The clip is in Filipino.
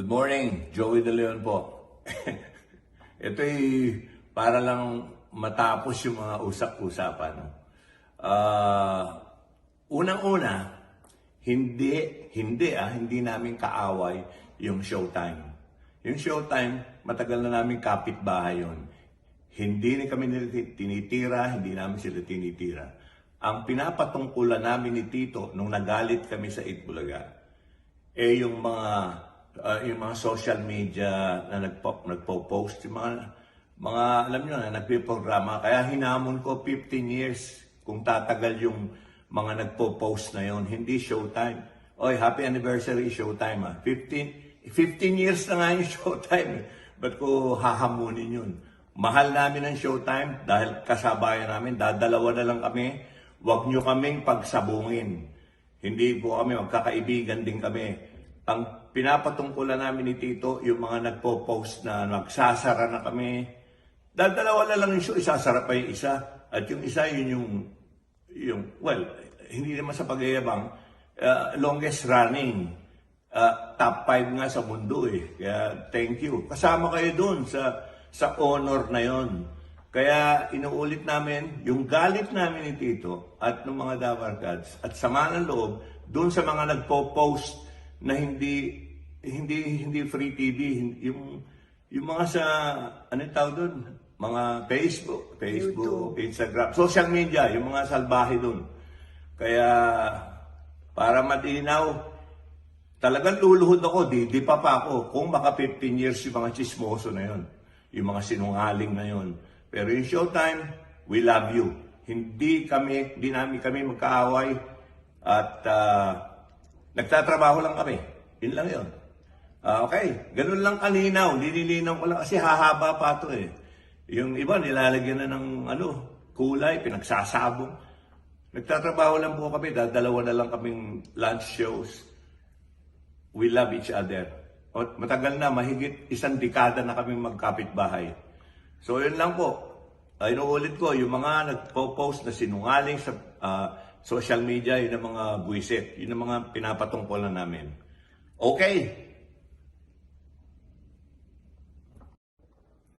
Good morning, Joey De Leon po. Ito'y para lang matapos yung mga usap-usapan. Ah, unang-una, hindi, hindi ah, hindi namin kaaway yung showtime. Yung showtime, matagal na namin kapitbahay yun. Hindi ni kami tinitira, hindi namin sila tinitira. Ang pinapatungkulan namin ni Tito nung nagalit kami sa Itbulaga, eh yung mga ah, yung mga social media na nagpo, nagpo-post, yung mga mga alam niyo na nagpiprograma. Kaya hinamon ko 15 years kung tatagal yung mga nagpo-post na yon hindi showtime. Oy happy anniversary showtime ah. 15 15 years na nga yung showtime eh. ba't ko hahamunin yun? Mahal namin ang showtime dahil kasabayan namin. Dadalawa na lang kami. Wag nyo kaming pagsabungin. Hindi po kami magkakaibigan din kami ang pinapatungkulan namin ni Tito, yung mga nagpo-post na magsasara na kami, dadalawa na lang yung show, isasara pa yung isa. At yung isa, yun yung, yung well, hindi naman sa pagyayabang, uh, longest running, uh, top 5 nga sa mundo eh. Kaya thank you. Kasama kayo dun sa, sa honor na yon. Kaya inuulit namin yung galit namin ni Tito at ng mga Dabarkads at sama ng loob dun sa mga nagpo-post na hindi hindi hindi free TV yung yung mga sa ano tawag doon mga Facebook Facebook Instagram social media yung mga salbahe doon kaya para matinaw talagang luluhod ako di di pa pa ako. Kung baka 15 years yung mga chismoso na yon yung mga sinungaling na yon pero yung showtime we love you. Hindi kami hindi namin kami magkaaway. At ah, Nagtatrabaho lang kami. Yun lang yun. Ah, okay, ganun lang kalinaw. Nililinaw ko lang kasi hahaba pa to eh. Yung iba nilalagyan na ng ano, kulay, pinagsasabong. Nagtatrabaho lang po kami, dalawa na lang kaming lunch shows. We love each other. O, matagal na, mahigit isang dekada na kami magkapit-bahay. So yun lang po. Ay, inuulit ko, yung mga nagpo-post na sinungaling sa ah, social media, yun ang mga buwisit. Yun ang mga pinapatungkulan namin. Okay,